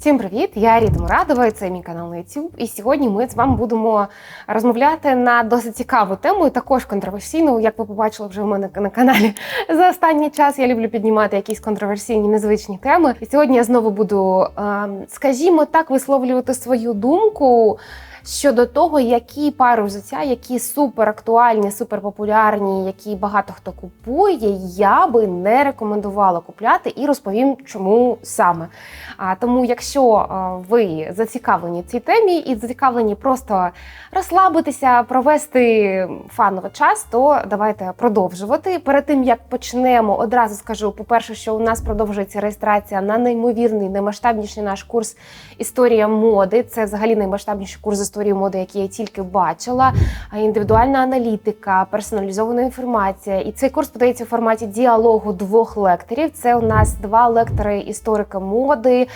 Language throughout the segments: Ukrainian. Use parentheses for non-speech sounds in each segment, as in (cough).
Всім привіт! Я Ріта Мурадова, і це мій канал на YouTube. І сьогодні ми з вами будемо розмовляти на досить цікаву тему, і також контроверсійну, як ви побачили вже в мене на каналі (laughs) за останній час. Я люблю піднімати якісь контроверсійні незвичні теми. І сьогодні я знову буду, ем, скажімо так, висловлювати свою думку. Щодо того, які пари взуття, які супер актуальні, супер популярні, які багато хто купує, я би не рекомендувала купляти і розповім, чому саме. А тому, якщо ви зацікавлені цій темі і зацікавлені просто розслабитися, провести фановий час, то давайте продовжувати. Перед тим як почнемо, одразу скажу: по-перше, що у нас продовжується реєстрація на неймовірний, наймасштабніший наш курс Історія моди. Це взагалі наймасштабніший курс з історії моди, який я тільки бачила. Індивідуальна аналітика, персоналізована інформація. І цей курс подається у форматі діалогу двох лекторів. Це у нас два лектори історика моди,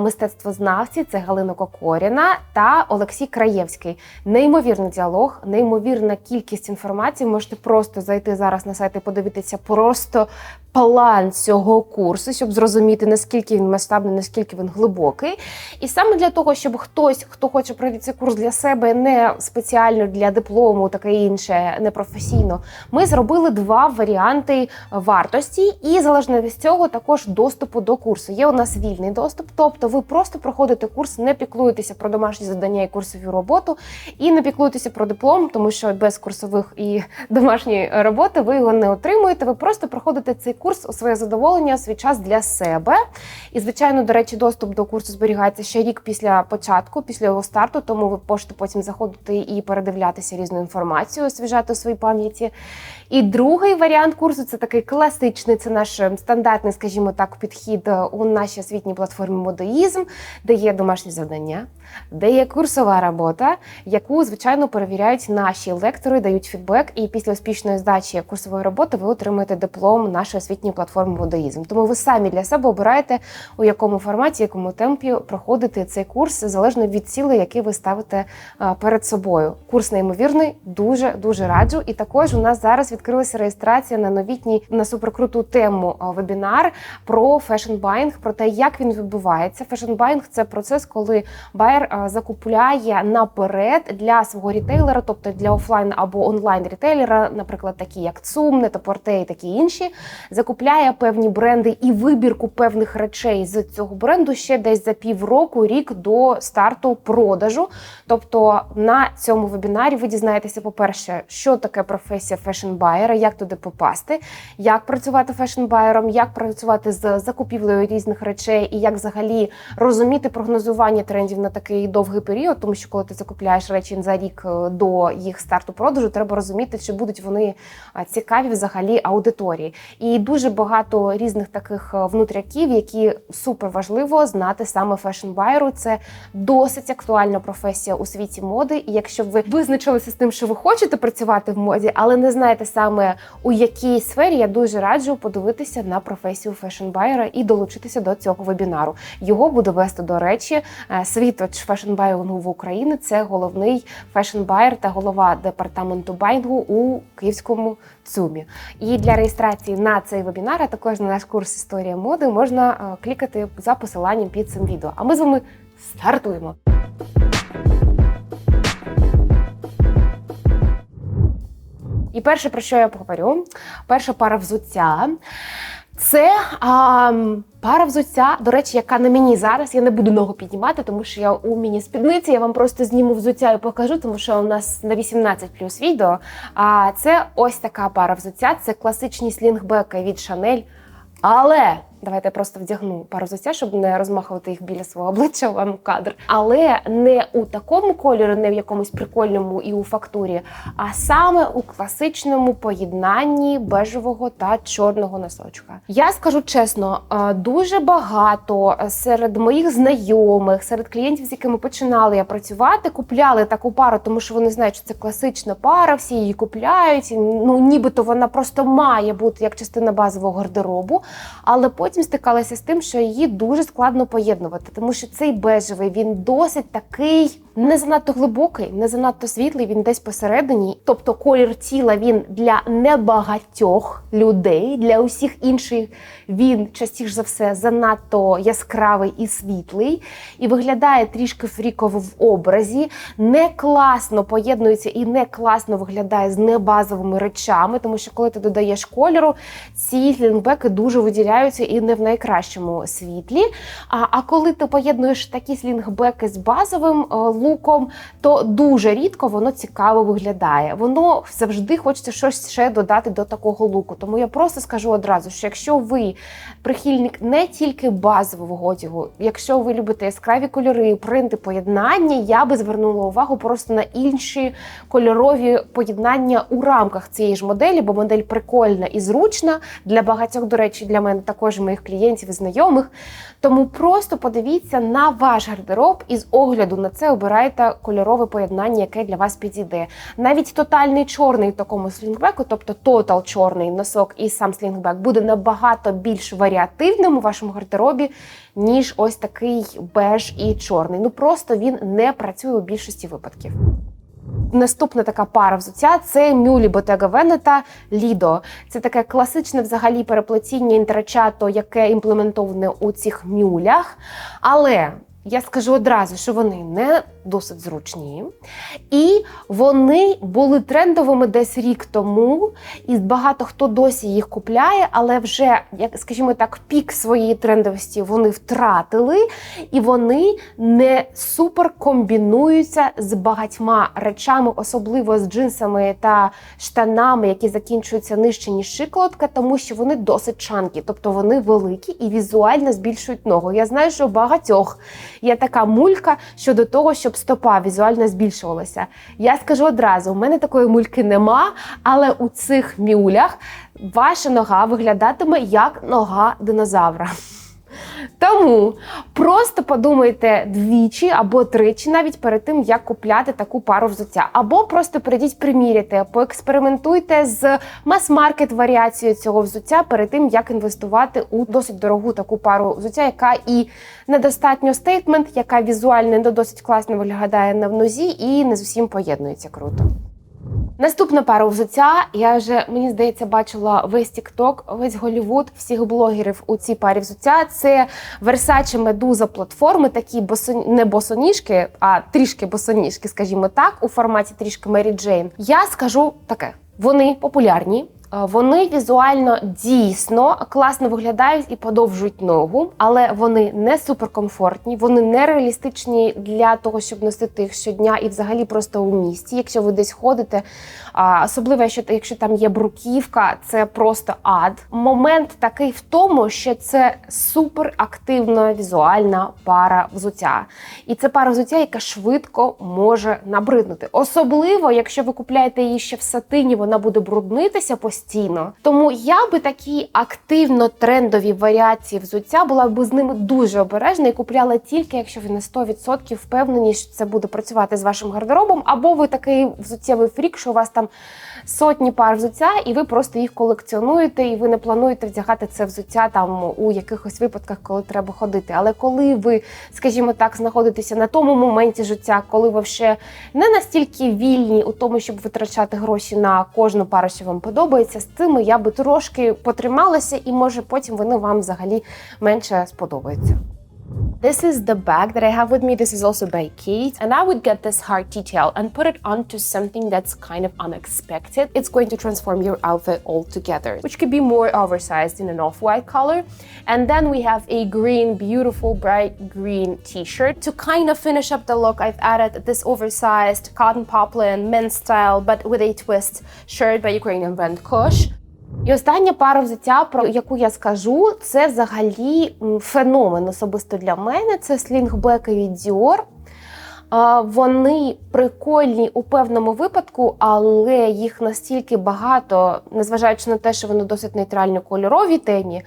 мистецтвознавці. Це Галина Кокоріна та Олексій Краєвський. Неймовірний діалог, неймовірна кількість інформації. Можете просто зайти зараз на сайт і подивитися просто план цього курсу, щоб зрозуміти наскільки він масштабний, наскільки він глибокий. І саме для того, щоб хтось, хто хоче пройти цей курс для себе, не спеціально для диплому, таке інше, не професійно, ми зробили два варіанти вартості, і залежно від цього також доступу до курсу. Є у нас вільний доступ, тобто ви просто проходите курс, не піклуєтеся про домашні завдання і курсову роботу, і не піклуєтеся про диплом, тому що без курсових і (laughs) домашньої роботи ви його не отримуєте. Ви просто проходите цей курс у своє задоволення, свій час для себе. І, звичайно, до речі, доступ до курсу зберігається ще рік після початку, після його старту, тому ви можете потім заходити і передивлятися різну інформацію, освіжати у своїй пам'яті. І другий варіант курсу це такий класичний, це наш ем, стандартний, скажімо так, підхід е, у нашій освітній платформі Модоїзм, де є домашні завдання, де є курсова робота, яку звичайно перевіряють наші лектори, дають фідбек. І після успішної здачі курсової роботи ви отримаєте диплом нашої освітньої платформи Модоїзм. Тому ви самі для себе обираєте, у якому форматі, якому темпі проходити цей курс, залежно від цілей, які ви ставите е, перед собою. Курс неймовірний, дуже дуже раджу. І також у нас зараз відкрилася реєстрація на новітній на суперкруту тему е, вебінар про фешн-байнг, про те, як він відбувається. Фешн-байнг – це процес, коли байер е, закупляє наперед для свого рітейлера, тобто для офлайн або онлайн рітейлера, наприклад, такі як ЦУМ, Нетопорте і такі інші, закупляє певні бренди і вибірку певних речей з цього бренду ще десь за півроку, рік до старту продажу. Тобто на цьому вебінарі ви дізнаєтеся, по-перше, що таке професія фешн-байера, як туди попасти, як працювати фешн-байером, як працювати з закупівлею різних речей, і як взагалі розуміти прогнозування трендів на такий довгий період, тому що коли ти закупляєш речі за рік е, до їх старту продажу, треба розуміти, чи будуть вони цікаві взагалі аудиторії. І дуже багато різних таких е, внутряків, які супер важливо знати саме фешн-байеру. Це досить актуальна професія у світі моди. І якщо ви визначилися з тим, що ви хочете працювати в моді, але не знаєте саме у якій сфері, я дуже раджу подивитися на професію фешн-байера і долучитися до цього вебінару. Його буде вести, до речі, е, світоч фешн-байингу в Україні. Це головний фешн-байер та голова департаменту байнгу у Київському ЦУМі. І для реєстрації на цей вебінар, а також на наш курс історія моди, можна е, клікати за посиланням під цим відео. А ми з вами стартуємо. І перше, про що я поговорю, перша пара взуття. Це а, пара взуття, до речі, яка на мені зараз. Я не буду ногу піднімати, тому що я у міні спідниці. Я вам просто зніму взуття і покажу, тому що у нас на 18 плюс відео. А це ось така пара взуття. Це класичні слінгбеки від Шанель. Але давайте я просто вдягну пару взуття, щоб не розмахувати їх біля свого обличчя вам кадр. Але не у такому кольорі, не в якомусь прикольному і у фактурі, а саме у класичному поєднанні бежевого та чорного носочка. Я скажу чесно, е, дуже багато серед моїх знайомих, серед клієнтів, з якими починали я працювати, купляли таку пару, тому що вони знають, що це класична пара, всі її купляють. Ну нібито вона просто має бути як частина базового гардеробу, але потім стикалася з тим, що її дуже складно поєднувати, тому що цей бежевий він досить такий не занадто глибокий, не занадто світлий, він десь посередині. Тобто колір тіла він для небагатьох людей, для усіх інших він частіше за все занадто яскравий і світлий, і виглядає трішки фріково в образі, не класно поєднується і не класно виглядає з небазовими речами, тому що коли ти додаєш кольору, ці слінгбеки дуже виділяються і не в найкращому світлі. А, а коли ти поєднуєш такі слінгбеки з базовим е, луком, то дуже рідко воно цікаво виглядає. Воно завжди хочеться щось ще додати до такого луку. Тому я просто скажу одразу, що якщо ви прихильник не тільки базового одягу, якщо ви любите яскраві кольори, принти, поєднання, я би звернула увагу просто на інші кольорові поєднання у рамках цієї ж моделі, бо модель прикольна і зручна для багатьох, до речі, для мене також моїх клієнтів і знайомих. Тому просто подивіться на ваш гардероб і з огляду на це обирайте кольорове поєднання, яке для вас підійде. Навіть тотальний чорний такому слінгбеку, тобто тотал чорний носок і сам слінгбек, буде набагато більш варіативним у вашому гардеробі, ніж ось такий беж і чорний. Ну просто він не працює у більшості випадків. Наступна така пара взуття це Мюлі Bottega Veneta Lido. Це таке класичне взагалі переплетіння інтрачато, яке імплементоване у цих мюлях. Але я скажу одразу, що вони не досить зручні, і вони були трендовими десь рік тому, і багато хто досі їх купляє, але вже, як скажімо так, пік своєї трендовості вони втратили, і вони не супер комбінуються з багатьма речами, особливо з джинсами та штанами, які закінчуються нижче ніж шиколотка, тому що вони досить чанкі, тобто вони великі і візуально збільшують ногу. Я знаю, що багатьох є така мулька щодо того, щоб стопа візуально збільшувалася. Я скажу одразу: у мене такої мульки нема, але у цих мюлях ваша нога виглядатиме як нога динозавра. Тому просто подумайте двічі або тричі, навіть перед тим, як купляти таку пару взуття. Або просто прийдіть приміряти, поекспериментуйте з мас-маркет варіацією цього взуття перед тим, як інвестувати у досить дорогу таку пару взуття, яка і недостатньо стейтмент, яка візуально не досить класно виглядає на нозі і не з усім поєднується круто. Наступна пара взуття. Я вже мені здається бачила весь Тікток, весь Голівуд, всіх блогерів у цій парі взуття. Це Versace Medusa платформи, такі босо... не босоніжки, а трішки босоніжки, скажімо так, у форматі трішки Мері Джейн. Я скажу таке: вони популярні. Е, Вони візуально дійсно класно виглядають і подовжують ногу, але вони не суперкомфортні, вони не реалістичні для того, щоб носити їх щодня і взагалі просто у місті. Якщо ви десь ходите, особливо якщо, якщо там є бруківка, це просто ад. Момент такий в тому, що це суперактивна візуальна пара взуття. І це пара взуття, яка швидко може набриднути. Особливо, якщо ви купляєте її ще в сатині, вона буде бруднитися постійно. Тому я би такі активно трендові варіації взуття була б з ними дуже обережна і купляла тільки, якщо ви на 100% впевнені, що це буде працювати з вашим гардеробом, або ви такий взуттєвий фрік, що у вас там сотні пар взуття, і ви просто їх колекціонуєте, і ви не плануєте вдягати це взуття там у якихось випадках, коли треба ходити. Але коли ви, скажімо так, знаходитеся на тому моменті життя, коли ви ще не настільки вільні у тому, щоб витрачати гроші на кожну пару, що вам подобається, з цими я би трошки потрималася, і може потім вони вам взагалі менше сподобаються. This is the bag that I have with me. This is also by Kate. And I would get this heart detail and put it onto something that's kind of unexpected. It's going to transform your outfit altogether, which could be more oversized in an off-white color. And then we have a green, beautiful, bright green t-shirt. To kind of finish up the look, I've added this oversized cotton poplin men's style, but with a twist shirt by Ukrainian brand Kush. І остання пара взуття, про яку я скажу, це взагалі феномен особисто для мене. Це слінгбекові діор. Вони прикольні у певному випадку, але їх настільки багато, незважаючи на те, що вони досить нейтрально кольорові темі,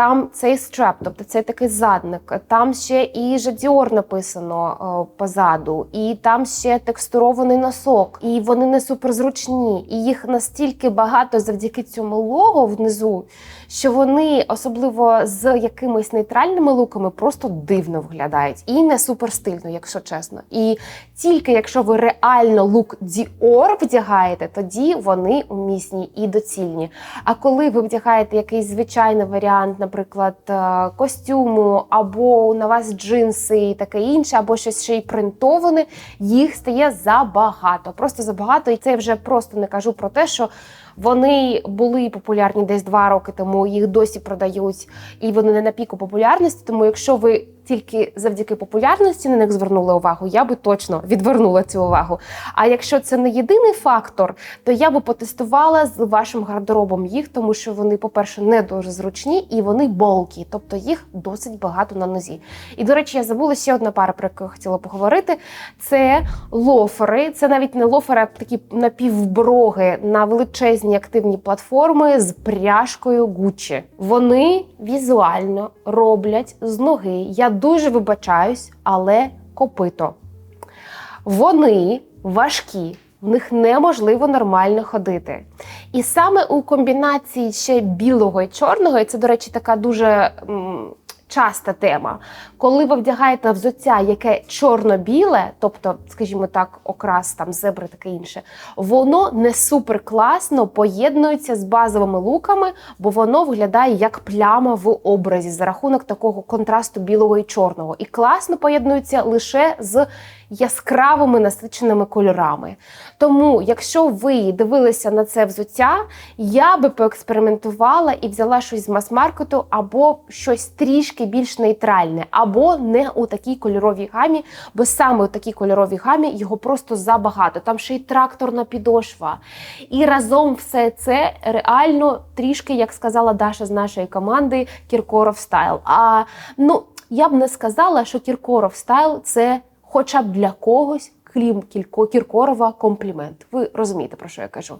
Там цей стреп, тобто це такий задник. Там ще і жадіор написано е, позаду, і там ще текстурований носок. І вони не суперзручні. І їх настільки багато завдяки цьому лого внизу, що вони, особливо з якимись нейтральними луками, просто дивно виглядають і не суперстильно, якщо чесно. І тільки якщо ви реально лук Dior вдягаєте, тоді вони умісні і доцільні. А коли ви вдягаєте якийсь звичайний варіант, наприклад, е, костюму, або на вас джинси і таке інше, або щось ще й принтоване, їх стає забагато. Просто забагато. І це я вже просто не кажу про те, що вони були популярні десь два роки тому, їх досі продають, і вони не на піку популярності. Тому, якщо ви тільки завдяки популярності на них звернули увагу, я би точно відвернула цю увагу. А якщо це не єдиний фактор, то я би потестувала з вашим гардеробом їх, тому що вони, по-перше, не дуже зручні і вони болкі, тобто їх досить багато на нозі. І до речі, я забула ще одна пара, про яку я хотіла поговорити. Це лофери. Це навіть не лофери, а такі напівброги на величезні активні платформи з пряжкою Gucci. Вони візуально роблять з ноги. Я дуже вибачаюсь, але копито. Вони важкі, в них неможливо нормально ходити. І саме у комбінації ще білого і чорного, і це, до речі, така дуже часта тема. Коли ви вдягаєте взуття, яке чорно-біле, тобто, скажімо так, окрас там зебри, таке інше, воно не супер класно поєднується з базовими луками, бо воно виглядає як пляма в образі за рахунок такого контрасту білого і чорного. І класно поєднується лише з яскравими насиченими кольорами. Тому, якщо ви дивилися на це взуття, я би поекспериментувала і взяла щось з мас-маркету або щось трішки більш нейтральне, або не у такій кольоровій гамі, бо саме у такій кольоровій гамі його просто забагато. Там ще й тракторна підошва. І разом все це реально трішки, як сказала Даша з нашої команди, Кіркоров стайл. А ну я б не сказала, що Кіркоров стайл це хоча б для когось, крім Кілько Кіркорова, комплімент. Ви розумієте, про що я кажу?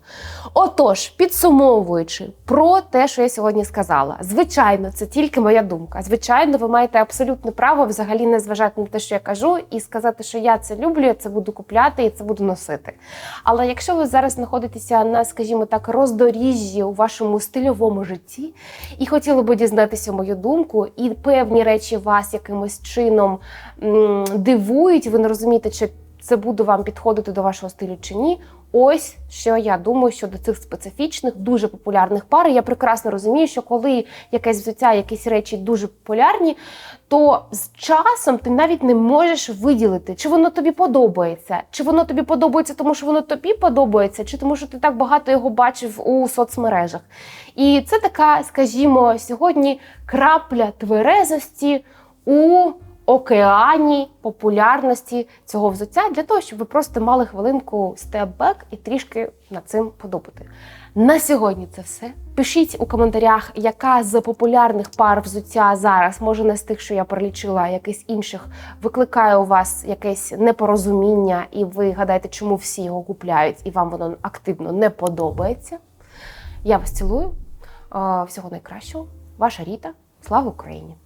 Отож, підсумовуючи про те, що я сьогодні сказала, звичайно, це тільки моя думка. Звичайно, ви маєте абсолютне право взагалі не зважати на те, що я кажу, і сказати, що я це люблю, я це буду купляти і це буду носити. Але якщо ви зараз знаходитеся на, скажімо так, роздоріжжі у вашому стильовому житті і хотіли би дізнатися мою думку, і певні речі вас якимось чином м, дивують, ви не розумієте, чи це буде вам підходити до вашого стилю чи ні. Ось що я думаю щодо цих специфічних, дуже популярних пар. Я прекрасно розумію, що коли якесь взуття, якісь речі дуже популярні, то з часом ти навіть не можеш виділити, чи воно тобі подобається, чи воно тобі подобається, тому що воно тобі подобається, чи тому, що ти так багато його бачив у соцмережах. І це така, скажімо, сьогодні крапля тверезості у океані популярності цього взуття для того, щоб ви просто мали хвилинку степ-бек і трішки над цим подумати. На сьогодні це все. Пишіть у коментарях, яка з популярних пар взуття зараз, може не з тих, що я перелічила, а якийсь інших, викликає у вас якесь непорозуміння, і ви гадаєте, чому всі його купляють, і вам воно активно не подобається. Я вас цілую. Всього найкращого. Ваша Ріта. Слава Україні!